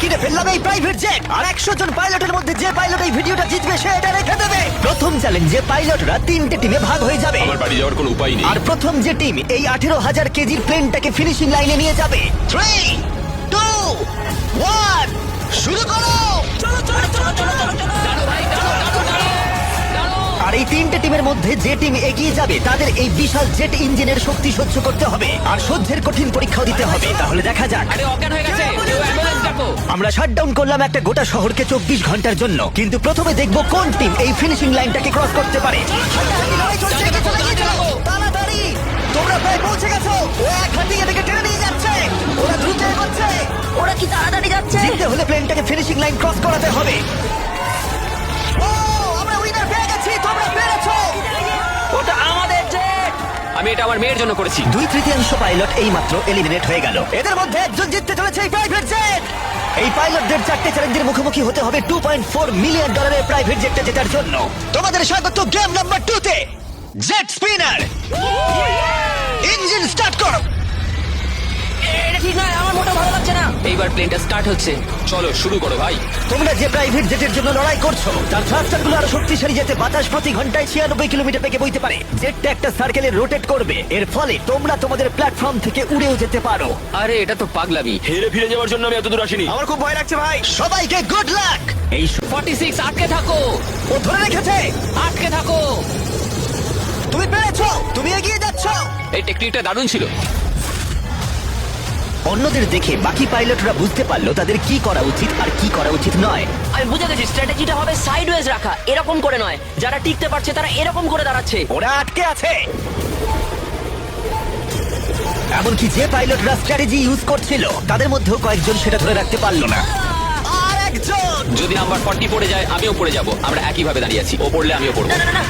কিনে ফেললাম এই প্রাইভেট জেট আর একশো জন পাইলটের মধ্যে যে পাইলট এই ভিডিওটা জিতবে সে এটা রেখে দেবে। প্রথম চ্যালেঞ্জে পাইলটরা তিনটে টিমে ভাগ হয়ে যাবে। আমার বাড়ি যাওয়ার কোনো উপায় নেই। আর প্রথম যে টিম এই আঠেরো হাজার কেজির প্লেনটাকে ফিনিশিং লাইনে নিয়ে যাবে। থ্রি টু ওয়ান শুরু করো! আর এই তিনটে টিমের মধ্যে যে টিম এগিয়ে যাবে তাদের এই বিশাল জেট ইঞ্জিনের শক্তি সহ্য করতে হবে। আর সহ্যের কঠিন পরীক্ষাও দিতে হবে। তাহলে দেখা যাক। আরে অজ্ঞান হয়ে গেছে। কেউ অ্যাম্বুলেন্স ডাকো। আমরা শাটডাউন করলাম একটা গোটা শহরকে চব্বিশ ঘণ্টার জন্য। কিন্তু প্রথমে দেখব কোন টিম এই ফিনিশিং লাইনটাকে ক্রস করতে পারে। তাড়াতাড়ি! তোমরা প্রায় পৌঁছে গেছো। ও এক হাতে এটাকে টেনে নিয়ে যাচ্ছে। ওরা দ্রুত এগোচ্ছে। ওরা কি তাড়াতাড়ি যাচ্ছে? জিততে হলে প্লেনটাকে ফিনিশিং লাইন ক্রস করাতে হবে। ওটা আমাদের জেট আমি এটা আমার মেয়ের জন্য করেছি। দুই তৃতীয়াংশ পাইলট এই মাত্র এলিমিনেট হয়ে গেল। এদের মধ্যে একজন জিততে চলেছে এই প্রাইভেট জেট এই পাইলটদের চারটে চ্যালেঞ্জের মুখোমুখি হতে হবে টু পয়েন্ট ফোর মিলিয়ন ডলারের প্রাইভেট জেটটা জেতার জন্য। তোমাদের স্বাগত গেম নাম্বার টু তে জেট স্পিনার ইঞ্জিন স্টার্ট করো! এটা ঠিক নয় আমার মোটা ভালো লাগছে না। এইবার প্লেনটা স্টার্ট হচ্ছে। চলো শুরু করো ভাই। তোমরা যে প্রাইভেট জেটের জন্য লড়াই করছ তার থ্রাস্টারগুলো আরও শক্তিশালী যেতে বাতাস প্রতি ঘন্টায় ছিয়ানব্বই কিলোমিটার বেগে বইতে পারে। জেটটা একটা সার্কেলে রোটেট করবে। এর ফলে তোমরা তোমাদের প্ল্যাটফর্ম থেকে উড়েও যেতে পারো। আরে এটা তো পাগলামি। হেরে ফিরে যাওয়ার জন্য আমি এত দূর আসিনি। আমার খুব ভয় লাগছে ভাই। সবাইকে গুড লাক এই স- 46 আটকে থাকো। ও ধরে রেখেছে। আটকে থাকো। তুমি পেরেছ তুমি এগিয়ে যাচ্ছ। এই টেকনিকটা দারুণ ছিল। অন্যদের দেখে বাকি পাইলটরা বুঝতে পারল তাদের কি করা উচিত আর কি করা উচিত নয়। আমি বুঝে গেছি স্ট্র্যাটেজিটা হবে সাইডওয়েজ রাখা এরকম করে নয়। যারা টিকতে পারছে তারা এরকম করে দাঁড়াচ্ছে। ওরা আটকে আছে। এমনকি যে পাইলটরা স্ট্র্যাটেজি ইউজ করছিল তাদের মধ্যেও কয়েকজন সেটা ধরে রাখতে পারল না। আর একজন! যদি নাম্বার 40 পড়ে যায় আমিও পড়ে যাব। আমরা একইভাবে দাঁড়িয়ে আছি। ও পড়লে আমিও পড়ব। না না না।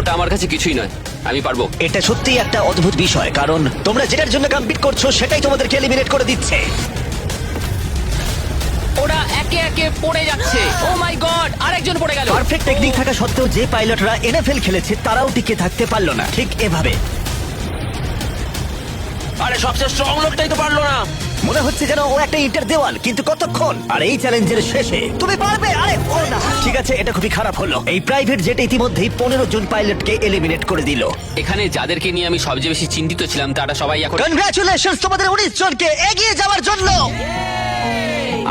ওটা আমার কাছে কিছুই নয়। আমি পারব। এটা সত্যিই একটা অদ্ভুত বিষয় কারণ তোমরা যেটার জন্য কম্পিট করছ সেটাই তোমাদেরকে এলিমিনেট করে দিচ্ছে। ওরা একে একে পড়ে যাচ্ছে। ও মাই গড আরেকজন পড়ে গেল। পারফেক্ট টেকনিক থাকা সত্ত্বেও যে পাইলটরা এনএফএল খেলেছে তারাও টিকে থাকতে পারল না। ঠিক এভাবে। আরে সবচেয়ে স্ট্রং লোকটাই তো পারল না। মনে হচ্ছে যেন ও একটা ইন্টার দেওয়াল কিন্তু কতক্ষণ? আর এই চ্যালেঞ্জের শেষে তুমি পারবে? আরে ও না। ঠিক আছে এটা খুবই খারাপ হলো। এই প্রাইভেট জেট ইতিমধ্যেই পনেরো জন পাইলটকে এলিমিনেট করে দিল। এখানে যাদেরকে নিয়ে আমি সবচেয়ে বেশি চিন্তিত ছিলাম তারা সবাই এখন কনগ্রাচুলেশন তোমাদের উনিশ জনকে এগিয়ে যাওয়ার জন্য!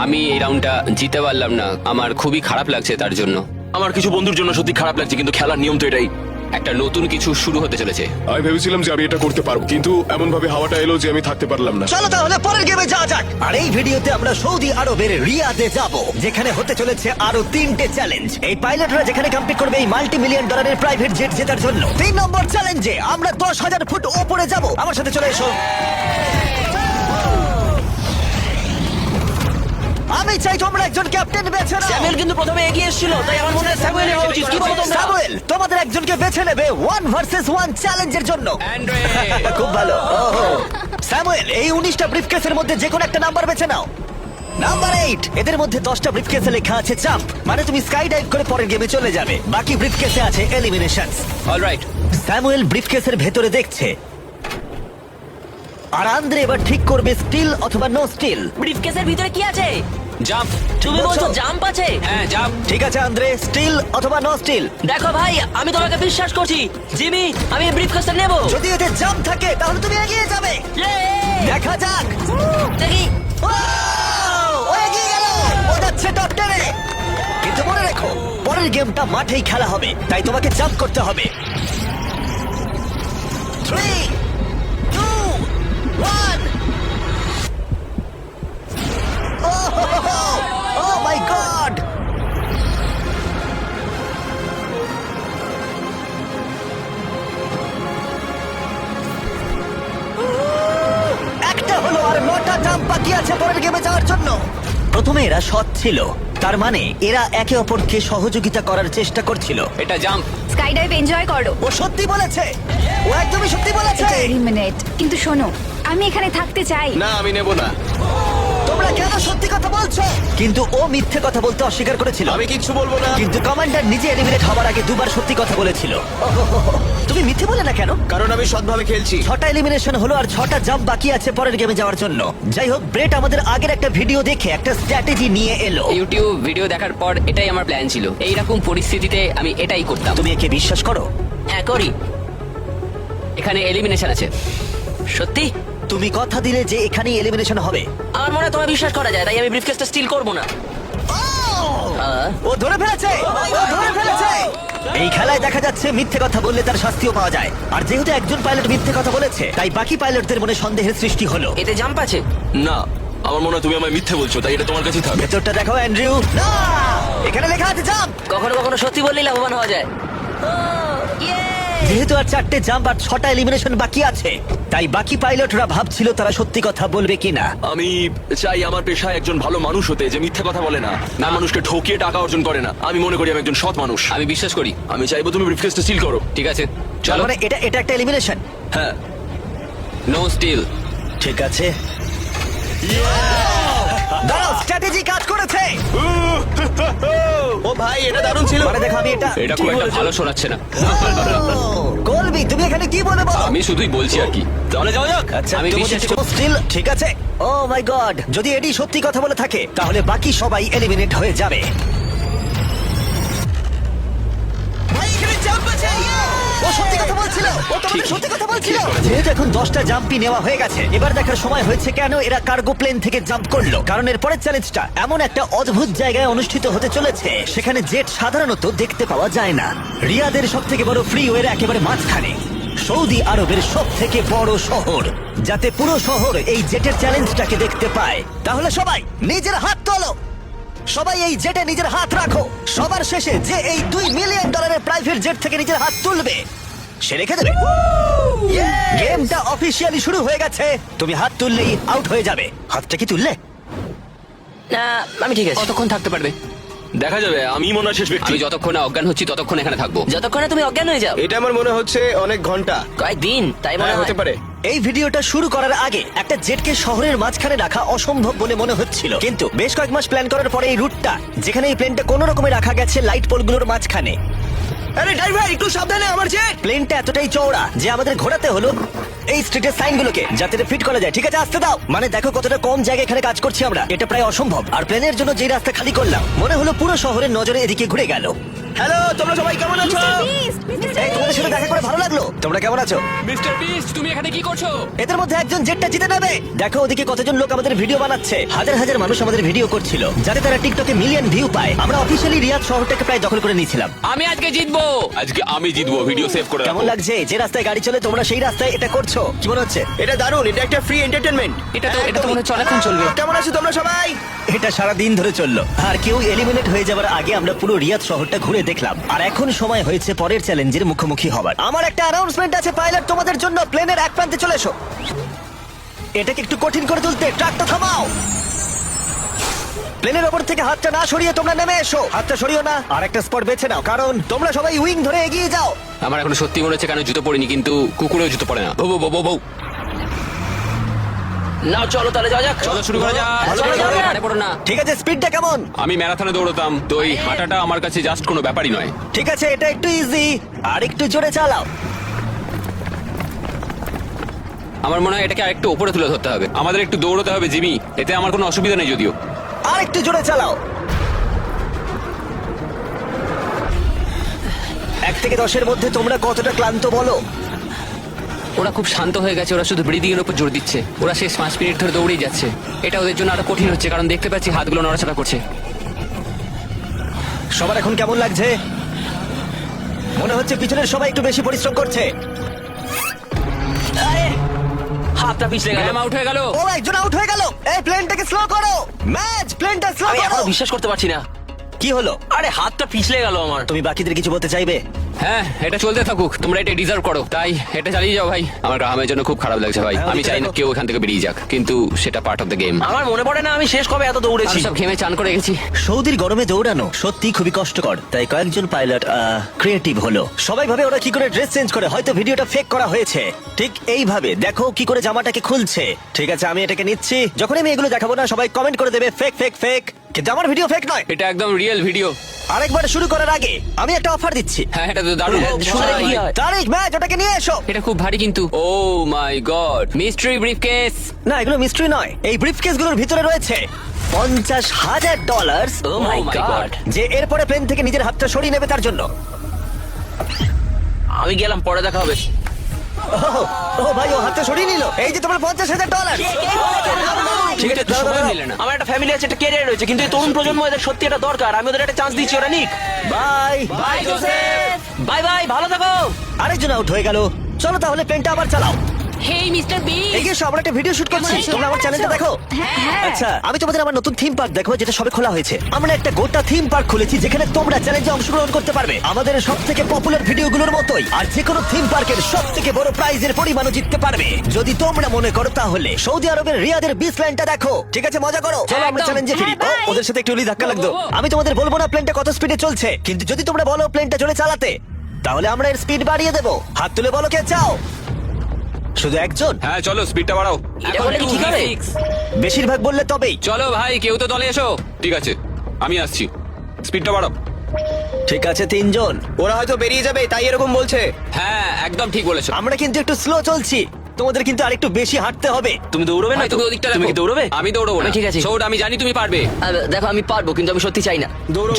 আমি এই রাউন্ডটা জিতে পারলাম না। আমার খুবই খারাপ লাগছে তার জন্য। আমার কিছু বন্ধুর জন্য সত্যি খারাপ লাগছে কিন্তু খেলার নিয়ম তো এটাই। একটা নতুন কিছু শুরু হতে চলেছে। আমি ভেবেছিলাম যে আমি এটা করতে পারব কিন্তু এমন ভাবে হাওয়াটা এলো যে আমি থাকতে পারলাম না। চলো তাহলে পরের গেমে যাওয়া যাক। আর এই ভিডিওতে আমরা সৌদি আরবের রিয়াদে যাব যেখানে হতে চলেছে আরও তিনটে চ্যালেঞ্জ এই পাইলটরা যেখানে কম্পিট করবে এই মাল্টি মিলিয়ন ডলারের প্রাইভেট জেট জেতার জন্য। তিন নম্বর চ্যালেঞ্জে আমরা দশ হাজার ফুট ওপরে যাব। আমার সাথে চলে এসো। আমি চাই তোমরা একজন ক্যাপ্টেন বেছে নাও। স্যামুয়েল কিন্তু প্রথমে এগিয়ে এসেছিল তাই আমার মনে হয় স্যামুয়েল হওয়া উচিত। কি বলো তোমরা? সামুয়েল তোমাদের একজনকে বেছে নেবে ওয়ান ভার্সেস ওয়ান চ্যালেঞ্জের জন্য। অ্যান্ড্রে। খুব ভালো। ওহো। স্যামুয়েল এই উনিশটা ব্রিফকেসের মধ্যে যে কোনো একটা নাম্বার বেছে নাও। নাম্বার এইট এদের মধ্যে দশটা ব্রিফকেসে লেখা আছে জাম্প মানে তুমি স্কাই ডাইভ করে পরের গেমে চলে যাবে। বাকি ব্রিফকেসে আছে এলিমিনেশন অলরাইট স্যামুয়েল ব্রিফকেসের ভেতরে দেখছে আর আন্দ্রে এবার ঠিক করবে স্টিল অথবা নো স্টিল ব্রিফকেসের ভিতরে কি আছে? জাম্প তুমি বলছো? জাম্প আছে? হ্যাঁ জাম্প ঠিক আছে আন্দ্রে স্টিল অথবা নো স্টিল দেখো ভাই আমি তোমাকে বিশ্বাস করছি। জিমি আমি ব্রিফকেসটা নেব। যদি এতে জাম্প থাকে তাহলে তুমি এগিয়ে যাবে। দেখা যাক। দেখি। ও ও এগিয়ে গেল। ও যাচ্ছে টপ টেনে কিন্তু মনে রেখো পরের গেমটা মাঠেই খেলা হবে তাই তোমাকে জাম্প করতে হবে। থ্রি ও মাই গড একটা হলো আর নটা জাম্প বাকি আছে পরের গেমে যাওয়ার জন্য। প্রথমে এরা সৎ ছিল। তার মানে এরা একে অপরকে সহযোগিতা করার চেষ্টা করছিল। এটা জাম্প স্কাই ডাইভ এনজয় করো। ও সত্যি বলেছে। ও একদমই সত্যি বলেছে। মিনিট কিন্তু শোনো আমি এখানে থাকতে চাই। না আমি নেব না। তোমরা কেন সত্যি কথা বলছো? কিন্তু ও মিথ্যে কথা বলতে অস্বীকার করেছিল। আমি কিচ্ছু বলব না। কিন্তু কমান্ডার নিজে এলিমিনেট হওয়ার আগে দুবার সত্যি কথা বলেছিল। তুমি তুমি মিথ্যে বলে না কেন? কারণ আমি সৎভাবে খেলছি। ছটা এলিমিনেশন হলো আর ছটা জাম্প বাকি আছে পরের গেমে যাওয়ার জন্য। যাই হোক ব্রেট আমাদের আগের একটা ভিডিও দেখে একটা স্ট্র্যাটেজি নিয়ে এলো। ইউটিউব ভিডিও দেখার পর এটাই আমার প্ল্যান ছিল। এইরকম পরিস্থিতিতে আমি এটাই করতাম। তুমি একে বিশ্বাস করো? হ্যাঁ করি। এখানে এলিমিনেশন আছে। সত্যি? তুমি কথা দিলে যে এখানেই এলিমিনেশন হবে। আমার মনে হয় তোমায় বিশ্বাস করা যায় তাই আমি ব্রিফকেসটা স্টিল করব না। আহ, ও ধরে ফেলেছে! ও ধরে ফেলেছে! এই খেলায় দেখা যাচ্ছে মিথ্যে কথা বললে তার শাস্তিও পাওয়া যায়। আর যেহেতু একজন পাইলট মিথ্যে কথা বলেছে তাই বাকি পাইলটদের মনে সন্দেহের সৃষ্টি হলো। এতে জাম্প আছে? না আমার মনে হয় তুমি আমায় মিথ্যে বলছো তাই এটা তোমার কাছেই থাকবে ভেতরটা দেখো অ্যান্ড্রিউ না! এখানে লেখা আছে জাম্প কখনো কখনো সত্যি বললেই লাভবান হওয়া যায়। যেহেতু আর চারটে জাম্প আর ছটা এলিমিনেশন বাকি আছে তাই বাকি পাইলটরা ভাবছিল তারা সত্যি কথা বলবে কিনা। আমি চাই আমার পেশায় একজন ভালো মানুষ হতে যে মিথ্যে কথা বলে না না মানুষকে ঠকিয়ে টাকা অর্জন করে না। আমি মনে করি আমি একজন সৎ মানুষ। আমি বিশ্বাস করি। আমি চাইব তুমি ব্রিফকেসটা সিল করো। ঠিক আছে তার চলো। মানে এটা এটা একটা এলিমিনেশন হ্যাঁ। নো স্টিল ঠিক আছে। দাঁড়াও স্ট্র্যাটেজি কাজ করেছে। ভাই এটা দারুণ ছিল। মানে দেখো আমি এটা এটা খুব একটা ভালো শোনাচ্ছে না। কলবি তুমি এখানে কি বলে বলো? আমি শুধুই বলছি আর কি। তাহলে যাওয়া যাক। আচ্ছা আমি বিশ্বাস করি স্টিল ঠিক আছে? ও মাই গড যদি এডি সত্যি কথা বলে থাকে তাহলে বাকি সবাই এলিমিনেট হয়ে যাবে। ও সত্যি কথা বলছিল ও তোমাদের সত্যি কথা বলছিল? যেহেতু এখন দশটা জাম্পি নেওয়া হয়ে গেছে এবার দেখার সময় হয়েছে কেন এরা কার্গো প্লেন থেকে জাম্প করল? কারণ এর পরের চ্যালেঞ্জটা এমন একটা অদ্ভুত জায়গায় অনুষ্ঠিত হতে চলেছে সেখানে জেট সাধারণত দেখতে পাওয়া যায় না। রিয়াদের সব থেকে বড় ফ্রিওয়ের একেবারে মাঝখানে সৌদি আরবের সব থেকে বড় শহর। যাতে পুরো শহর এই জেটের চ্যালেঞ্জটাকে দেখতে পায়। তাহলে সবাই নিজের হাত তোলো! সবাই এই জেটে নিজের হাত রাখো। সবার শেষে যে এই দুই মিলিয়ন ডলারের প্রাইভেট জেট থেকে নিজের হাত তুলবে সে রেখে দেবে। গেমটা অফিসিয়ালি শুরু হয়ে গেছে। তুমি হাত তুললেই আউট হয়ে যাবে। হাতটা কি তুললে? না আমি ঠিক আছে। কতক্ষণ থাকতে পারবে? দেখা যাবে আমি মনে হয় শেষ ব্যক্তি। আমি যতক্ষণ না অজ্ঞান হচ্ছি ততক্ষণ এখানে থাকব। যতক্ষণে তুমি অজ্ঞান হয়ে যাও। এটা আমার মনে হচ্ছে অনেক ঘণ্টা। কয়েকদিন তাই মনে হ্যাঁ, হয়। হতে পারে। এই ভিডিওটা শুরু করার আগে একটা জেটকে শহরের মাঝখানে রাখা অসম্ভব বলে মনে হচ্ছিল। কিন্তু বেশ কয়েক মাস প্ল্যান করার পরে এই রুটটা যেখানে এই প্লেনটা কোনো রকমে রাখা গেছে লাইট পোলগুলোর মাঝখানে। আরে ড্রাইভার একটু সাবধানে আমার প্লেনটা এতটাই চওড়া যে আমাদের ঘোরাতে হলো এই স্ট্রিটের সাইনগুলোকে যাতে ফিট করা যায়। ঠিক আছে আসতে দাও। মানে দেখো কতটা কম জায়গায় এখানে কাজ করছি আমরা। এটা প্রায় অসম্ভব। আর প্লেনের জন্য যে রাস্তা খালি করলাম মনে হলো পুরো শহরের নজরে এদিকে ঘুরে গেল। হ্যালো তোমরা সবাই কেমন আছো? এই তোমাদের সাথে দেখা করে ভালো লাগল। তোমরা কেমন আছো? মিস্টার বিস্ট তুমি এখানে কি করছ? এদের মধ্যে একজন জেটটা জিতে নেবে। দেখো ওদিকে কতজন লোক আমাদের ভিডিও বানাচ্ছে। হাজার হাজার মানুষ আমাদের ভিডিও করছিল যাতে তারা টিকটকে মিলিয়ন ভিউ পায়। আমরা অফিসিয়ালি রিয়াদ শহরটাকে প্রায় দখল করে নিয়েছিলাম। আমি আজকে জিতবো। আজকে আমি জিতবো ভিডিও সেভ করে কেমন রাখো। লাগছে? যে রাস্তায় গাড়ি চলে তোমরা সেই রাস্তায় এটা করছ? কি মনে হচ্ছে? এটা দারুণ এটা একটা ফ্রি এন্টারটেনমেন্ট এটা তো এটা তো মনে হচ্ছে অনেকক্ষণ চলবে। কেমন আছো তোমরা সবাই? এটা সারা দিন ধরে চলল। আর কেউ এলিমিনেট হয়ে যাবার আগে আমরা পুরো রিয়াদ শহরটা ঘুরে দেখলাম। আর এখন সময় হয়েছে পরের চ্যালেঞ্জের মুখোমুখি হবার আমার একটা অ্যানাউন্সমেন্ট আছে পাইলট তোমাদের জন্য প্লেনের এক প্রান্তে চলে এসো। এটাকে একটু কঠিন করে তুলতে ট্রাকটা থামাও। প্লেনের ওপর থেকে হাতটা না সরিয়ে তোমরা নেমে এসো। হাতটা সরিও না আর একটা স্পট বেছে নাও কারণ তোমরা সবাই উইং ধরে এগিয়ে যাও। আমার এখন সত্যি মনে হচ্ছে কেন জুতো পরিনি কিন্তু কুকুরেও জুতো পরে না। বউ বউ বউ বউ না চলো তাহলে যাওয়া যাক। চলো শুরু করা যাক। চলো, চলো, চলো, চলো, চলো। আরে পড়ো না। ঠিক আছে স্পিডটা কেমন? আমি ম্যারাথনে দৌড়তাম তো এই হাঁটাটা আমার কাছে জাস্ট কোনো ব্যাপারই নয়। ঠিক আছে এটা একটু ইজি আর একটু জোরে চালাও। আমার মনে হয় এটাকে আরেকটু উপরে তুলে ধরতে হবে। আমাদের একটু দৌড়তে হবে জিমি। এতে আমার কোনো অসুবিধা নেই যদিও। আর একটু জোরে চালাও। এক থেকে দশের মধ্যে তোমরা কতটা ক্লান্ত বলো? ওরা খুব শান্ত হয়ে গেছে ওরা শুধু ব্রিদিং এর উপর জোর দিচ্ছে। ওরা শেষ পাঁচ মিনিট ধরে দৌড়েই যাচ্ছে। এটা ওদের জন্য আরও কঠিন হচ্ছে কারণ দেখতে পাচ্ছি হাতগুলো নড়াচড়া করছে। সবার এখন কেমন লাগছে? মনে হচ্ছে পিছনের সবাই একটু বেশি পরিশ্রম করছে। হাতটা পিছলে গেল। ম্যাম আউট হয়ে গেল। ও একজন আউট হয়ে গেল। এই প্লেনটাকে স্লো করো। ম্যাচ প্লেনটা স্লো আমি করো। এখনও বিশ্বাস করতে পারছি না। কি হলো? আরে হাতটা পিছলে গেল আমার। তুমি বাকিদের কিছু বলতে চাইবে? হ্যাঁ এটা চলতে থাকুক। তোমরা এটা ডিজার্ভ করো। তাই এটা চালিয়ে যাও ভাই। আমার গ্রামের জন্য খুব খারাপ লাগছে ভাই। আমি চাই না কেউ এখান থেকে বেরিয়ে যাক কিন্তু সেটা পার্ট অফ দ্য গেম আমার মনে পড়ে না আমি শেষ কবে এত দৌড়েছি। সব ঘেমে চান করে গেছি। সৌদির গরমে দৌড়ানো সত্যি খুবই কষ্টকর তাই কয়েকজন পাইলট ক্রিয়েটিভ হলো। সবাই ভাবে ওরা কি করে ড্রেস চেঞ্জ করে হয়তো ভিডিওটা ফেক করা হয়েছে। ঠিক এইভাবে। দেখো কি করে জামাটাকে খুলছে। ঠিক আছে আমি এটাকে নিচ্ছি। যখন আমি এগুলো দেখাবো না সবাই কমেন্ট করে দেবে ফেক ফেক ফেক কিন্তু আমার ভিডিও ফেক নয় এটা একদম রিয়েল ভিডিও আরেকবার শুরু করার আগে আমি একটা অফার দিচ্ছি হ্যাঁ এটা তো দারুণ হয়? তারিক ম্যাচ ওটাকে নিয়ে এসো এটা খুব ভারী কিন্তু oh my god mystery briefcase না এগুলো মিস্ট্রি নয় এই ব্রিফকেসগুলোর ভিতরে রয়েছে পঞ্চাশ হাজার dollar oh my Oh god যে এরপরে প্লেন থেকে নিজের হাতটা সরিয়ে নেবে তার জন্য আমি গেলাম পরে দেখা হবে ও ভাই ও হাতটা সরিয়ে নিল এই যে তোমার পঞ্চাশ হাজার ডলার ঠিক আছে সময় মিলে না। আমার একটা ফ্যামিলি আছে একটা ক্যারিয়ার রয়েছে কিন্তু এই তরুণ প্রজন্ম এদের সত্যি এটা দরকার। আমি ওদের একটা চান্স দিচ্ছি ওরা নিক। Bye. Bye Joseph bye bye ভালো থাকো। আরেকজন আউট হয়ে গেল। চলো তাহলে পেনটা আবার চালাও। হেই মিস্টার বি এগিয়ে এসো আমরা একটা ভিডিও শুট করছি তোমরা আমার চ্যানেলটা দেখো? আচ্ছা আমি তোমাদের আমার নতুন থিম পার্ক দেখো যেটা সবে খোলা হয়েছে। আমরা একটা গোটা থিম পার্ক খুলেছি যেখানে তোমরা চ্যালেঞ্জে অংশগ্রহণ করতে পারবে। আমাদের সব থেকে পপুলার ভিডিওগুলোর মতোই আর যে কোনো থিম পার্কের সব থেকে বড় প্রাইজের পরিমাণও জিততে পারবে। যদি তোমরা মনে করো তাহলে সৌদি আরবের রিয়াদের বিচ লাইনটা দেখো। ঠিক আছে মজা করো? চলো আমরা। চ্যালেঞ্জে ফিরি। ও, ওদের সাথে একটু ধাক্কা লাগতো। আমি তোমাদের বলব না প্লেনটা কত স্পিডে চলছে কিন্তু যদি তোমরা বলো প্লেনটা জোরে চালাতে তাহলে আমরা এর স্পিড বাড়িয়ে দেবো। হাত তুলে বলো কে চাও। শুধু একজন? হ্যাঁ চলো স্পিডটা বাড়াও। এটা কি ঠিক হবে? বেশিরভাগ বললে তবেই। চলো ভাই কেউ তো দলে এসো। ঠিক আছে আমি আসছি। স্পিডটা বাড়াও। ঠিক আছে তিনজন। ওরা হয়তো বেরিয়ে যাবে তাই এরকম বলছে। হ্যাঁ একদম ঠিক বলেছ। আমরা কিন্তু একটু স্লো চলছি। তোমাদের কিন্তু আরেকটু বেশি হাঁটতে হবে। তুমি দৌড়বে না তুমি ওদিকটা তুমি কি দৌড়বে? আমি দৌড়বো না। ঠিক আছে। সৌর আমি জানি তুমি পারবে। দেখো আমি পারব কিন্তু আমি সত্যি চাই না।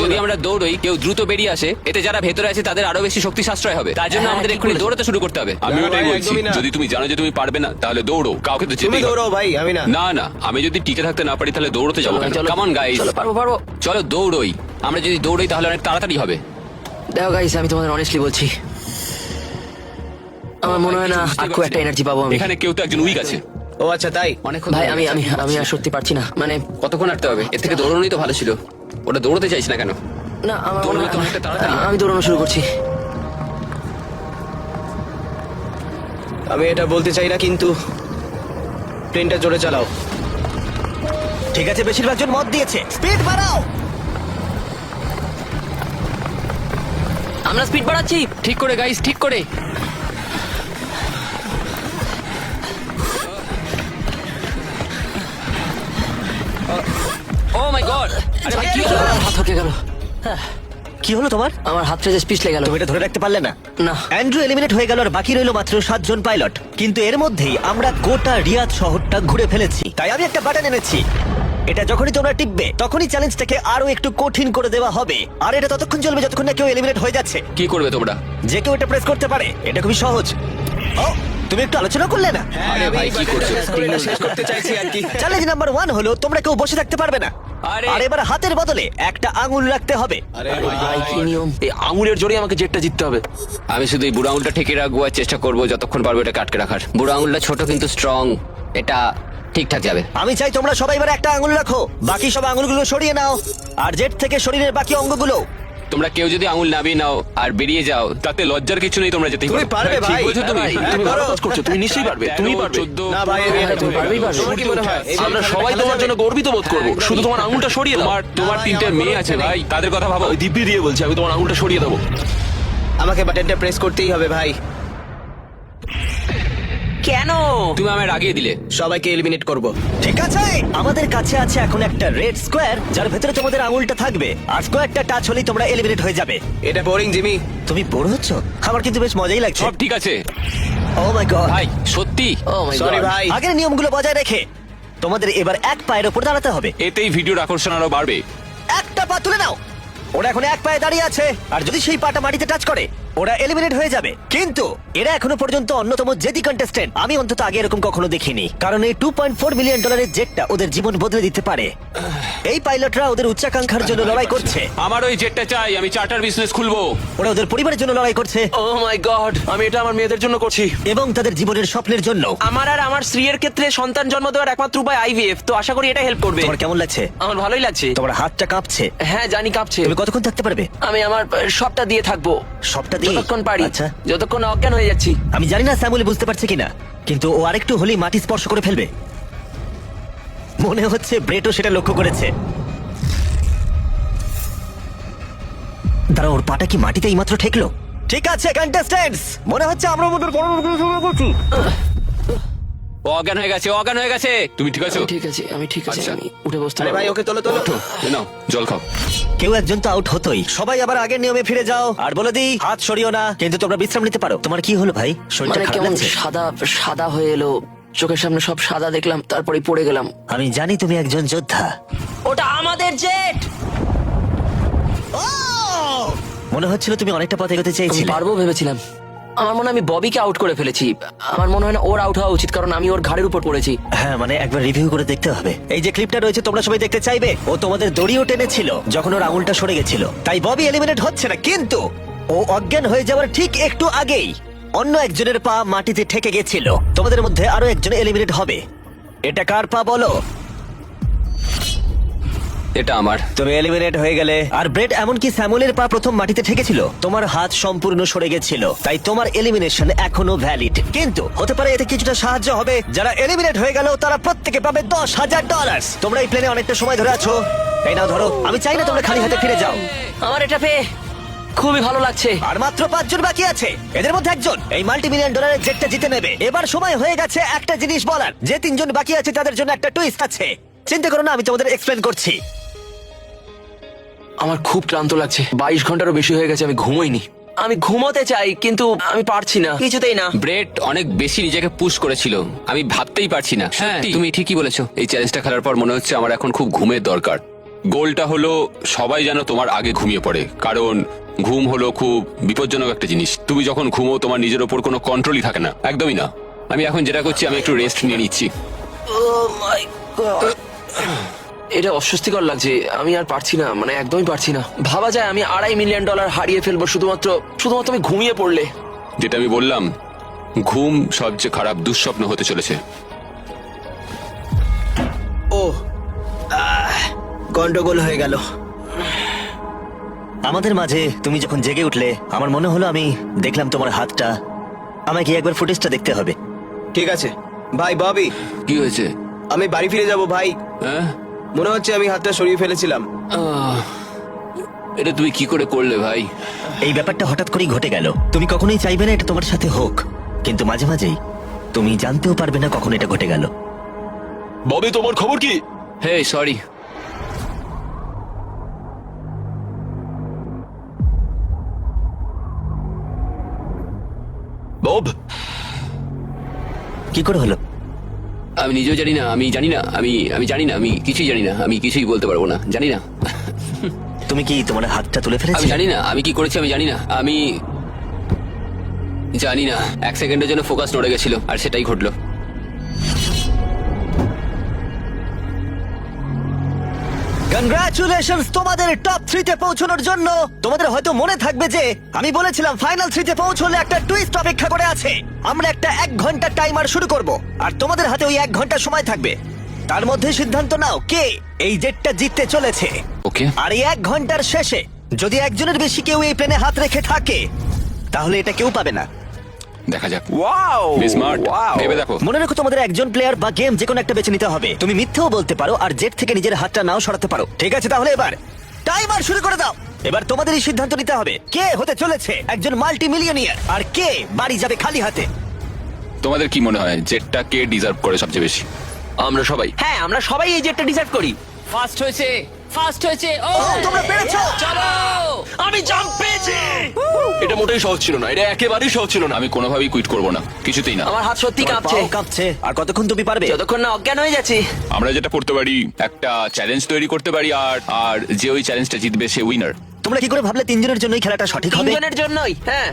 যদি আমরা দৌড়ই কেউ দ্রুত বেরিয়ে আসে এতে যারা ভেতরে আছে তাদের আরও বেশি শক্তি সাশ্রয় হবে। তার জন্য হ্যাঁ, আমাদের এক্ষুনি দৌড়াতে শুরু করতে হবে। আমি ওটাই বলছি যদি তুমি জানো যে তুমি পারবে না তাহলে দৌড়ো। কাউকে তো তুমি দৌড়ো ভাই আমি না। না না আমি যদি টিকে থাকতে না পারি তাহলে দৌড়তে যাব কামন গাইস চলো পারব পারব। চলো দৌড়ই। আমরা যদি দৌড়ই তাহলে অনেক তাড়াতাড়ি হবে। দেখো গাইস আমি তোমাদের অনেস্টলি বলছি আমার মনে হয় না আর খুব একটা এনার্জি পাবো আমি। এখানে কেউ তো একজন উইক আছে। ও আচ্ছা তাই? অনেকক্ষণ ভাই আমি আমি আমি আর সত্যি পারছি না। মানে কতক্ষণ হাঁটতে হবে? এর থেকে দৌড়ানোই তো ভালো ছিল। ওটা দৌড়তে চাইছ না কেন? না আমার মনে হয়- অনেকটা তাড়াতাড়ি। আমি দৌড়ানো শুরু করছি। আমি এটা বলতে চাই না কিন্তু ট্রেনটা জোরে চালাও। ঠিক আছে বেশিরভাগ জন মত দিয়েছে। স্পিড বাড়াও! আমরা স্পিড বাড়াচ্ছি। ঠিক করে গাইস ঠিক করে। গড! আরে ভাই কি হলো? আমার হাত হকে গেল। কি হলো তোমার? আমার হাতটা যে পিছলে গেল। তুমি এটা ধরে রাখতে পারলে না? না। অ্যান্ড্রু এলিমিনেট হয়ে গেল আর বাকি রইল মাত্র সাতজন পাইলট কিন্তু এর মধ্যেই আমরা গোটা রিয়াদ শহরটা ঘুরে ফেলেছি। তাই আমি একটা বাটন এনেছি। এটা যখনই তোমরা টিপবে তখনই চ্যালেঞ্জটাকে আরও একটু কঠিন করে দেওয়া হবে। আর এটা ততক্ষণ চলবে যতক্ষণ না কেউ এলিমিনেট হয়ে যাচ্ছে। কি করবে তোমরা? যে কেউ এটা প্রেস করতে পারে এটা খুবই সহজ। ও তুমি একটু আলোচনা করলে না? আরে ভাই কি করছ? স্ক্রিনটা শেষ করতে চাইছি আর কি চ্যালেঞ্জ নাম্বার ওয়ান হলো তোমরা কেউ বসে থাকতে পারবে না। আরে। আর এবার হাতের বদলে একটা আঙুল রাখতে হবে। আরে ভাই। কি নিয়ম? এই আঙুলের জোরে আমাকে জেটটা জিততে হবে। আমি শুধু এই বুড়ো আঙুলটা ঠেকে রাখব আর চেষ্টা করব যতক্ষণ পারব এটা কাটকে রাখার। বুড়ো আঙুলটা ছোট কিন্তু স্ট্রং এটা ঠিকঠাক যাবে। আমি চাই তোমরা সবাই এবার একটা আঙুল রাখো। বাকি সব আঙুলগুলো সরিয়ে নাও। আর জেট থেকে শরীরের বাকি অঙ্গগুলো তোমরা কেউ যদি আঙুল নামিয়ে নাও আর বেরিয়ে যাও তাতে লজ্জার কিছু নেই তোমরা যেতে। তুমি পারবে ভাই ঠিক বলছো তুমি। হ্যাঁ, তুমি হ্যাঁ, ভালো কাজ করছ তুমি নিশ্চয়ই পারবে তুমি পারবে। না ভাই হ্যাঁ, তুমি পারবেই পারবে। তোমার কি মনে হয়? আমরা সবাই তোমার জন্য গর্বিত বোধ করব। শুধু তোমার আঙুলটা সরিয়ে দাও। তোমার তোমার তিনটে মেয়ে আছে ভাই। তাদের কথা ভাবো। দিব্যি দিয়ে বলছি আমি তোমার আঙুলটা সরিয়ে দেবো। আমাকে বাটনটা প্রেস করতেই হবে ভাই। কেন? তুমি আমায় রাগিয়ে দিলে। সবাইকে এলিমিনেট করব। ঠিক আছে? আমাদের কাছে আছে এখন একটা রেড স্কোয়ার যার ভেতরে তোমাদের আঙুলটা থাকবে। আর স্কোয়ারটা টাচ হলেই তোমরা এলিমিনেট হয়ে যাবে। এটা বোরিং জিমি। তুমি বড় হচ্ছ? আমার কিন্তু বেশ মজাই লাগছে। সব ঠিক আছে। ও মাই গড ভাই সত্যি? ও মাই সরি ভাই। আগের নিয়মগুলো বজায় রেখে তোমাদের এবার এক পায়ের উপর দাঁড়াতে হবে। এতেই ভিডিওর আকর্ষণ আরও বাড়বে। একটা পা তুলে নাও। ওরা এখন এক পায়ে দাঁড়িয়ে আছে। আর যদি সেই পাটা মাটিতে টাচ করে ওরা এলিমিনেট হয়ে যাবে। কিন্তু এরা এখনও পর্যন্ত অন্যতম জেদি কন্টেস্টেন্ট আমি অন্তত আগে এরকম কখনো দেখিনি। কারণ এই টু পয়েন্ট ফোর মিলিয়ন ডলারের জেটটা ওদের জীবন বদলে দিতে পারে। এই পাইলটরা ওদের উচ্চাকাঙ্ক্ষার জন্য লড়াই করছে। আমার ওই জেটটা চাই আমি চার্টার বিজনেস খুলবো। ওরা ওদের পরিবারের জন্য লড়াই করছে। ও মাই গড আমি এটা আমার মেয়েদের জন্য করছি। এবং তাদের জীবনের স্বপ্নের জন্য। আমার আর আমার স্ত্রীর ক্ষেত্রে সন্তান জন্ম দেওয়ার একমাত্র উপায় আইভিএফ তো আশা করি এটা হেল্প করবে। তোমার কেমন লাগছে? আমার ভালোই লাগছে। তোমার হাতটা কাঁপছে। হ্যাঁ জানি কাঁপছে। তুমি কতক্ষণ থাকতে পারবে? আমি আমার সবটা দিয়ে থাকব। সবটা দিয়ে যতক্ষণ পারি। আচ্ছা। যতক্ষণ অজ্ঞান হয়ে যাচ্ছি। আমি জানি না স্যামুয়েল বুঝতে পারছে কিনা কিন্তু ও আরেকটু হলেই মাটি স্পর্শ করে ফেলবে। মনে হচ্ছে ব্রেটও সেটা লক্ষ্য করেছে। দাঁড়া ওর পাটা কি মাটিতে এইমাত্র ঠেকলো? ঠিক আছে কন্টেস্ট্যান্টস মনে হচ্ছে আমরা আমাদের বড় করছি। ও অজ্ঞান হয়ে গেছে ও অজ্ঞান হয়ে গেছে। তুমি ঠিক আছো? ঠিক আছে আমি ঠিক আছে আচ্ছা। আমি উঠে বসতে আরে ভাই পারব। ওকে তোলো তোলো। ওঠো, এই নাও জল খাও। কেউ একজন তো আউট হতোই। সবাই আবার আগের নিয়মে ফিরে যাও। আর বলে দিই হাত সরিও না। কিন্তু তোমরা বিশ্রাম নিতে পারো। তোমার কি হলো ভাই? শরীরটা মানে খারাপ কেমন লাগছে? সাদা সাদা হয়ে এলো চোখের সামনে সব সাদা দেখলাম তারপরে পড়ে গেলাম। আমি জানি তুমি একজন যোদ্ধা। ওটা আমাদের জেট! মনে হচ্ছিল তুমি অনেকটা পথ এগোতে আমি চেয়েছিলে। পারব ভেবেছিলাম। আমার মনে হয় আমি ববিকে আউট করে ফেলেছি। আমার মনে হয় না ওর আউট হওয়া উচিত, কারণ আমি ওর ঘাড়ের উপর পড়েছি। হ্যাঁ মানে একবার রিভিউ করে দেখতে হবে। এই যে ক্লিপটা রয়েছে, তোমরা সবাই দেখতে চাইবে, ও তোমাদের দড়িও টেনেছিল, যখন ওর আঙুলটা সরে গেছিল। তাই ববি এলিমিনেট হচ্ছে না, কিন্তু ও অজ্ঞান হয়ে যাওয়ার ঠিক একটু আগেই অন্য একজনের পা মাটিতে ঠেকে গেছিল। তোমাদের মধ্যে আরও একজন এলিমিনেট হবে। এটা কার পা বলো? এটা আমার। তুমি এলিমিনেট হয়ে গেলে। আর ব্রেড এমনকি স্যামুয়েলের পা প্রথম মাটিতে ঠেকেছিল। তোমার হাত সম্পূর্ণ সরে গেছিল। তাই তোমার এলিমিনেশন এখনও ভ্যালিড কিন্তু হতে পারে এতে কিছুটা সাহায্য হবে। যারা এলিমিনেট হয়ে গেল তারা প্রত্যেকে পাবে দশ হাজার ডলার তোমরা এই প্লেনে অনেকটা সময় ধরে আছো। এই নাও ধরো। আমি চাই না তোমরা খালি হাতে ফিরে যাও। আমার এটা পেয়ে খুবই ভালো লাগছে। আর মাত্র পাঁচজন বাকি আছে। এদের মধ্যে একজন। এই মাল্টি মিলিয়ন ডলারের জেটটা জিতে নেবে। এবার সময় হয়ে গেছে একটা জিনিস বলার। যে তিনজন বাকি আছে তাদের জন্য একটা টুইস্ট আছে। চিন্তা করো না আমি তোমাদের এক্সপ্লেন করছি। আমার খুব ক্লান্ত লাগছে। বাইশ ঘন্টারও বেশি হয়ে গেছে আমি ঘুমোইনি। আমি ঘুমোতে চাই কিন্তু আমি পারছি না। কিছুতেই না। ব্রেড অনেক বেশি নিজেকে পুশ করেছিল। আমি ভাবতেই পারছি না। হ্যাঁ তুমি ঠিকই বলেছ। এই চ্যালেঞ্জটা খেলার পর মনে হচ্ছে আমার এখন খুব ঘুমের দরকার। গোলটা হলো সবাই যেন তোমার আগে ঘুমিয়ে পড়ে। কারণ ঘুম হলো খুব বিপজ্জনক একটা জিনিস। তুমি যখন ঘুমো তোমার নিজের ওপর কোনো কন্ট্রোলই থাকে না। একদমই না। আমি এখন যেটা করছি আমি একটু রেস্ট নিয়ে নিচ্ছি। Oh my God. এটা অস্বস্তিকর লাগছে। আমি আর পারছি না মানে একদমই পারছি না। ভাবা যায় আমি আড়াই মিলিয়ন ডলার হারিয়ে ফেলব শুধুমাত্র শুধুমাত্র আমি ঘুমিয়ে পড়লে। যেটা আমি বললাম ঘুম সবচেয়ে খারাপ দুঃস্বপ্ন হতে চলেছে। ও আহ, গন্ডগোল হয়ে গেল। আমাদের মাঝে তুমি যখন জেগে উঠলে আমার মনে হলো আমি দেখলাম তোমার হাতটা। আমাকে একবার ফুটেজটা দেখতে হবে। ঠিক আছে। ভাই ববি কি হয়েছে? আমি বাড়ি ফিরে যাব ভাই। হ্যাঁ? মনে হচ্ছে আমি হাতটা সরিয়ে ফেলেছিলাম। এটা তুমি কি করে করলে ভাই? এই ব্যাপারটা হঠাৎ করেই ঘটে গেল। তুমি কখনোই চাইবে না এটা তোমার সাথে হোক। কিন্তু মাঝে মাঝেই তুমি জানতেও পারবে না কখন এটা ঘটে গেল। ববি তোমার খবর কি? Hey sorry Bob? কি করে হলো? আমি নিজেও জানি না আমি জানি না আমি আমি জানি না আমি কিছুই জানি না আমি কিছুই বলতে পারব না জানি না। তুমি কি তোমার হাতটা তুলে আমি ফেলেছিলে জানি না আমি কি করেছি আমি জানি না আমি জানি না। এক সেকেন্ডের জন্য ফোকাস নড়ে গেছিল আর সেটাই ঘটলো। কনগ্রাচুলেশনস তোমাদের টপ থ্রিতে পৌঁছানোর জন্য। তোমাদের হয়তো মনে থাকবে যে আমি বলেছিলাম ফাইনাল থ্রিতে পৌঁছলে একটা টুইস্ট অপেক্ষা করে আছে। আমরা একটা এক ঘণ্টা টাইমার শুরু করব আর তোমাদের হাতে ওই এক ঘণ্টা সময় থাকবে। তার মধ্যে সিদ্ধান্ত নাও কে এই জেটটা জিততে চলেছে। ওকে আর এই এক ঘণ্টার শেষে যদি একজনের বেশি কেউ এই প্লেনে হাত রেখে থাকে তাহলে এটা কেউ পাবে না। দেখা যাক। ওয়াও স্মার্ট ভেবে দেখো। মনে রেখো তোমাদের একজন প্লেয়ার বা গেম যে কোনো একটা বেছে নিতে হবে। তুমি মিথ্যেও বলতে পারো আর জেট থেকে নিজের হাতটা নাও সরাতে পারো। ঠিক আছে তাহলে এবার। টাইমার শুরু করে দাও। এবার তোমাদেরই সিদ্ধান্ত নিতে হবে। কে হতে চলেছে? একজন মাল্টি মিলিয়নিয়ার আর কে বাড়ি যাবে খালি হাতে? তোমাদের কি মনে হয় জেটটা কে ডিজার্ভ করে সবচেয়ে বেশি? আমরা সবাই হ্যাঁ আমরা সবাই এই জেটটা ডিসাইড করি। ফার্স্ট হয়েছে ফার্স্ট হয়েছে ও ও, তোমরা পেরেছ! চলো! আমি জাম্প পেয়েছি! এটা মোটেই সহজ ছিল না এটা একেবারেই সহজ ছিল না আমি কোনোভাবেই কুইট করব না কিছুতেই না। আমার হাত সত্যি কাঁপছে। পাও কাঁপছে। আর কতক্ষণ তুমি পারবে? যতক্ষণ না অজ্ঞান হয়ে যাচ্ছি। আমরা যেটা করতে পারি একটা চ্যালেঞ্জ তৈরি করতে পারি আর আর যে ওই চ্যালেঞ্জটা জিতবে সে উইনার তোমরা কি করে ভাবলে তিনজনের জন্যই খেলাটা সঠিক হবে? তিনজনের জন্যই হ্যাঁ।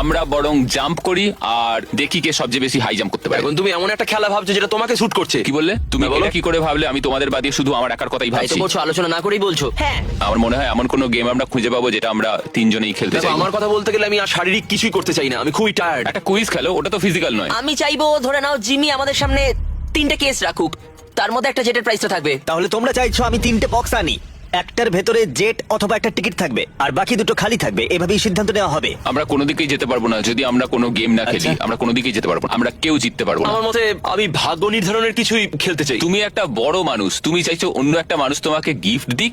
আমরা বরং জাম্প করি আর দেখি কে সবচেয়ে বেশি হাই জাম্প করতে পারে। এখন তুমি এমন একটা খেলা ভাবছ যেটা তোমাকে শুট করছে। কি বললে? তুমি বলো কি করে ভাবলে? আমি তোমাদের বাদে শুধু আমার একার কথাই ভাবছি। বলছো আলোচনা না করেই বলছো। হ্যাঁ। আমার মনে হয় এমন কোনো গেম আমরা খুঁজে পাবো যেটা আমরা তিনজনেই খেলতে চাই আমার কথা বলতে গেলে আমি আর শারীরিক কিছুই করতে চাই না আমি খুবই টায়ার্ড একটা কুইজ খেলো ওটা তো ফিজিক্যাল নয়। আমি চাইব ধরে নাও জিমি আমাদের সামনে তিনটে কেস রাখুক। তার মধ্যে একটা জেটের প্রাইস তো থাকবে। তাহলে তোমরা চাইছো আমি তিনটে বক্স আনি। একটার ভেতরে জেট অথবা একটা টিকিট থাকবে আর বাকি দুটো খালি থাকবে। এভাবেই সিদ্ধান্ত নেওয়া হবে। আমরা কোনো দিকেই যেতে পারব না। যদি আমরা কোনো গেম না খেলি আচ্ছা। আমরা কোনো দিকেই যেতে পারব না। আমরা কেউ জিততে পারব না। আমার মতে আমি ভাগ্য নির্ধারণের কিছুই খেলতে চাই। তুমি একটা বড় মানুষ। তুমি চাইছো অন্য একটা মানুষ তোমাকে গিফট দিক?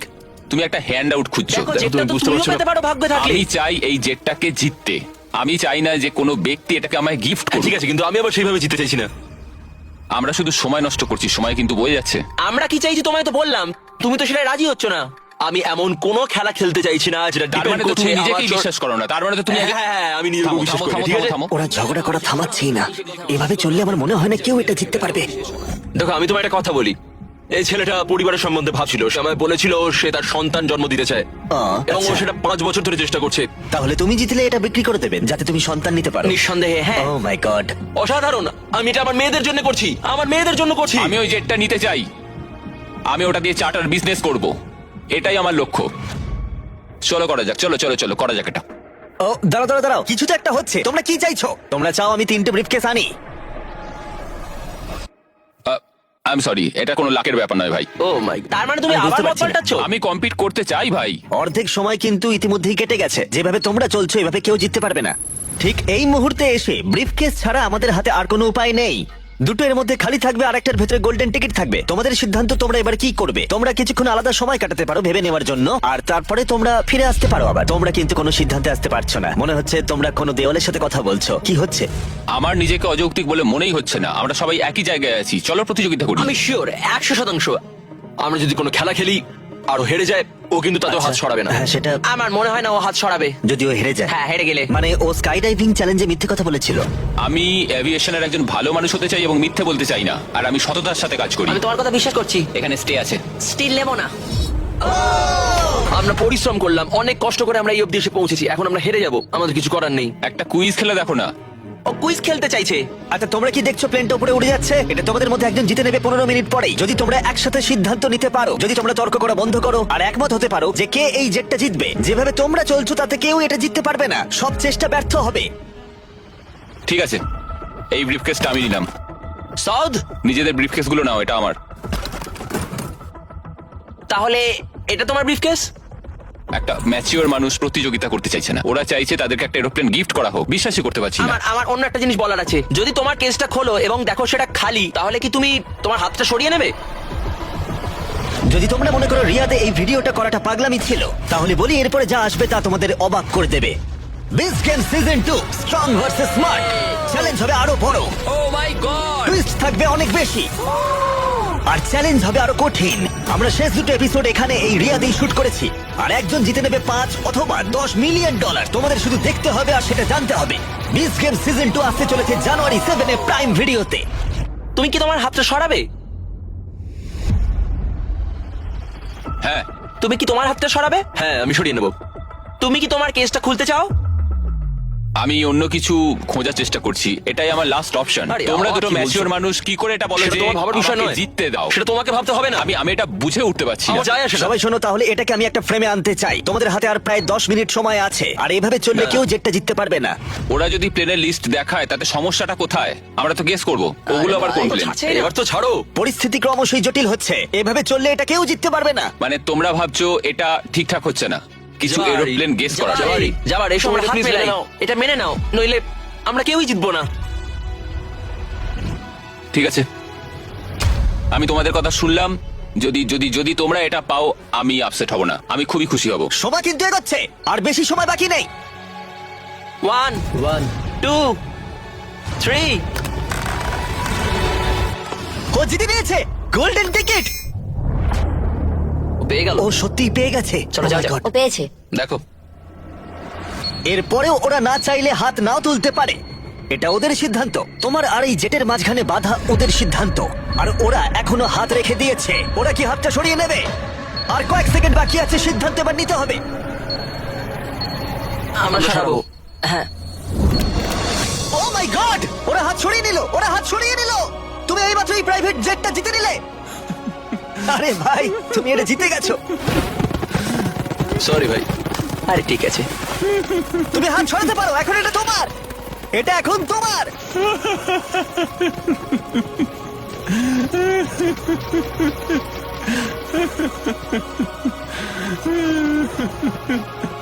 তুমি একটা হ্যান্ড আউট খুঁজছো। দেখো জেটটা তো বুঝতে তুমিও পারছ না। পেতে পারো ভাগ্য থাকলে আমি চাই এই জেটটাকে জিততে। আমি চাই না যে কোনো ব্যক্তি এটাকে আমায় গিফট হ্যাঁ, করুক। ঠিক আছে কিন্তু আমি আবার সেইভাবে জিতে চাইছি না। আমরা শুধু সময় নষ্ট করছি সময় কিন্তু বয়ে যাচ্ছে। আমরা কি চাইছি তোমায় তো বললাম তুমি তো সেটা রাজি হচ্ছ না। আমি এমন কোনো খেলা খেলতে চাইছি না যেটা তার মানে তো করছে তুমি নিজেকেই বিশ্বাস করো না। তার মানে তো তুমি হ্যাঁ, হ্যাঁ, হ্যাঁ, আমি নিজেকে থামো, বিশ্বাস থামো, করি, থামো, ঠিক আছে? থামো। ওরা ঝগড়া করা থামাচ্ছেই না। এভাবে চললে আমার মনে হয় না কেউ এটা জিততে পারবে। দেখো আমি তোমার একটা কথা বলি। এই ছেলেটা পরিবারের সম্বন্ধে ভাবছিল সে আমায় বলেছিল সে তার সন্তান জন্ম দিতে চায়। আহ, এবং ও আচ্ছা। সেটা পাঁচ বছর ধরে চেষ্টা করছে। তাহলে তুমি জিতলে এটা বিক্রি করে দেবেন যাতে তুমি সন্তান নিতে পারো। নিঃসন্দেহে হ্যাঁ। ও মাই গড অসাধারণ। আমি এটা আমার মেয়েদের জন্য করছি। আমার মেয়েদের জন্য করছি। আমি ওই জেটটা নিতে চাই। আমি ওটা দিয়ে চার্টার বিজনেস করব। এটাই আমার লক্ষ্য। চলো করা যাক চলো চলো চলো করা যাক এটা। ও দাঁড়াও দাঁড়াও দাঁড়াও কিছু তো একটা হচ্ছে। তোমরা কি চাইছো? তোমরা চাও আমি তিনটে ব্রিফকেস আনি। আই এম সরি এটা কোনো লাকের ব্যাপার নয় ভাই। ও মাই তার মানে তুমি আবার মত। পাল্টাচ্ছ? আমি কম্পিট করতে চাই ভাই। অর্ধেক সময় কিন্তু ইতিমধ্যেই কেটে গেছে। যেভাবে তোমরা চলছো এভাবে কেউ জিততে পারবে না। ঠিক এই মুহূর্তে এসে ব্রিফকেস ছাড়া আমাদের হাতে আর কোনো উপায় নেই। দুটো এর মধ্যে খালি থাকবে আর একটার ভেতরে গোল্ডেন টিকিট থাকবে। তোমাদের সিদ্ধান্ত তোমরা এবার কি করবে? তোমরা কিছুক্ষণ আলাদা সময় কাটাতে পারো ভেবে নেওয়ার জন্য আর তারপরে তোমরা ফিরে আসতে পারো আবার। তোমরা কিন্তু কোনো সিদ্ধান্তে আসতে পারছ না। মনে হচ্ছে তোমরা কোনো দেওয়ালের সাথে কথা বলছো। কি হচ্ছে? আমার নিজেকে অযৌক্তিক বলে মনেই হচ্ছে না। আমরা সবাই একই জায়গায় আছি। চলো প্রতিযোগিতা করি। আমি শিওর একশো শতাংশ। আমরা যদি কোনো খেলা খেলি আর ও হেরে যায় ও কিন্তু তাতে হাত ছড়াবে না। হ্যাঁ সেটা আমার মনে হয় না ও হাত সরাবে। যদিও হেরে যায়। হ্যাঁ হেরে গেলে। মানে ও স্কাই ডাইভিং চ্যালেঞ্জে মিথ্যে কথা বলেছিল। আমি এভিয়েশনের একজন ভালো মানুষ হতে চাই এবং মিথ্যে বলতে চাই না। আর আমি সততার সাথে কাজ করি। আমি তোমার কথা বিশ্বাস করছি। এখানে স্টে আছে। স্টিল নেব না। আমরা পরিশ্রম করলাম। অনেক কষ্ট করে আমরা এই অবধি এসে পৌঁছেছি। এখন আমরা হেরে যাব। আমাদের কিছু করার নেই। একটা কুইজ খেলে দেখো না। ও কুইজ খেলতে চাইছে। আচ্ছা তোমরা কি দেখছ প্লেনটা উপরে উড়ে যাচ্ছে? এটা তোমাদের মধ্যে একজন জিতে নেবে পনেরো মিনিট পরেই। যদি তোমরা একসাথে সিদ্ধান্ত নিতে পারো যদি তোমরা তর্ক করা বন্ধ করো আর একমত হতে পারো যে কে এই জেটটা জিতবে যেভাবে তোমরা চলছো তাতে কেউ এটা জিততে পারবে না। সব চেষ্টা ব্যর্থ হবে। ঠিক আছে। এই ব্রিফকেসটা আমি নিলাম। সৌদ! নিজেদের ব্রিফকেসগুলো নাও এটা আমার। তাহলে এটা তোমার ব্রিফকেস একটা ম্যাচিওর মানুষ প্রতিযোগিতা করতে চাইছে না। ওরা চাইছে তাদেরকে একটা এরোপ্লেন গিফট করা হোক। বিশ্বাসই করতে পারছি না। আমার আমার অন্য একটা জিনিস বলার আছে। যদি তোমার কেসটা খোলো এবং দেখো সেটা খালি তাহলে কি তুমি তোমার হাতটা সরিয়ে নেবে? যদি তোমরা মনে করো রিয়াদে এই ভিডিওটা করাটা পাগলামি ছিল তাহলে বলি এরপরে যা আসবে তা তোমাদের অবাক করে দেবে। Beast game season two strong versus smart challenge হবে আরও বড়। ও মাই গড টুইস্ট থাকবে অনেক বেশি। আর চ্যালেঞ্জ হবে আরও কঠিন। আমরা শেষ দুটো এপিসোড এখানে এই রিয়াদেই শুট করেছি। আর একজন জিতে নেবে পাঁচ অথবা দশ মিলিয়ন ডলার তোমাদের শুধু দেখতে হবে আর সেটা জানতে হবে। বিস গেম সিজন টু আসতে চলেছে জানুয়ারি সেভেনে প্রাইম ভিডিওতে তুমি কি তোমার হাতটা সরাবে? হ্যাঁ। তুমি কি তোমার হাতটা সরাবে? হ্যাঁ আমি সরিয়ে নেব। তুমি কি তোমার কেসটা খুলতে চাও? আমি অন্য কিছু খোঁজার চেষ্টা করছি এটাই আমার লাস্ট অপশন আরে, তোমরা দুটো কি বলছো? ম্যাচিওর মানুষ কি করে এটা বলো সেটা যে তোমার ভাবার বিষয় আমাকে নয়। জিততে দাও? সেটা তোমাকে ভাবতে হবে না। আমি আমি এটা বুঝে উঠতে পারছি না। যায় আসে না। সবাই শোনো তাহলে এটাকে আমি একটা ফ্রেমে আনতে চাই। তোমাদের হাতে আর প্রায় দশ মিনিট সময় আছে। আর এভাবে চললে কেউ জেটটা জিততে পারবে না। ওরা যদি প্লেনের লিস্ট দেখায় তাতে সমস্যাটা কোথায়? আমরা তো গেস করব। ওগুলো আবার কোন প্লেন এবার তো ছাড়ো। পরিস্থিতি ক্রমশই জটিল হচ্ছে। এভাবে চললে এটা কেউ জিততে পারবে না। মানে তোমরা ভাবছ এটা ঠিকঠাক হচ্ছে না। কিছু এরোপ্লেন গেস করা যাবারি। এই সময় মেলে মেনে নাও। এটা মেনে নাও নইলে আমরা কেউই জিতবো না। ঠিক আছে। আমি তোমাদের কথা শুনলাম। যদি যদি যদি তোমরা এটা পাও আমি আপসেট হব না। আমি খুবই খুশি হব। সময় কিন্তু এগোচ্ছে আর বেশি সময় বাকি নেই। ওয়ান ওয়ান টু থ্রি ও জিতে নিয়েছে। গোল্ডেন টিকিট পেয়ে গেল। ও সত্যিই পেয়ে গেছে। চলো, Oh my। God! ও পেয়েছে। দেখো। এরপরেও ওরা না চাইলে হাত নাও তুলতে পারে। এটা ওদের সিদ্ধান্ত। তোমার আর এই জেটের মাঝখানে বাধা ওদের সিদ্ধান্ত। আর ওরা এখনও হাত রেখে দিয়েছে। ওরা কি হাতটা সরিয়ে নেবে? আর কয়েক সেকেন্ড বাকি আছে সিদ্ধান্ত এবার নিতে হবে। আমরা সরাবো। হ্যাঁ। ও মাই গড ওরা হাত সরিয়ে নিল ওরা হাত সরিয়ে নিল। তুমি এইমাত্র এই প্রাইভেট জেটটা জিতে নিলে। আরে ভাই তুমি এটা জিতে গেছো। সরি ভাই। আরে ঠিক আছে। তুমি হাত সরাতে পারো এখন এটা তোমার। এটা এখন তোমার।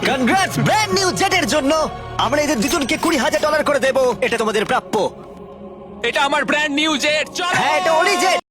কনগ্রাটস ব্র্যান্ড নিউ জেটের জন্য। আমরা এদের দুজনকে কুড়ি হাজার ডলার করে দেবো। এটা তোমাদের প্রাপ্য। এটা আমার ব্র্যান্ড নিউ জেট চলো! হ্যাঁ এটা ওরই জেট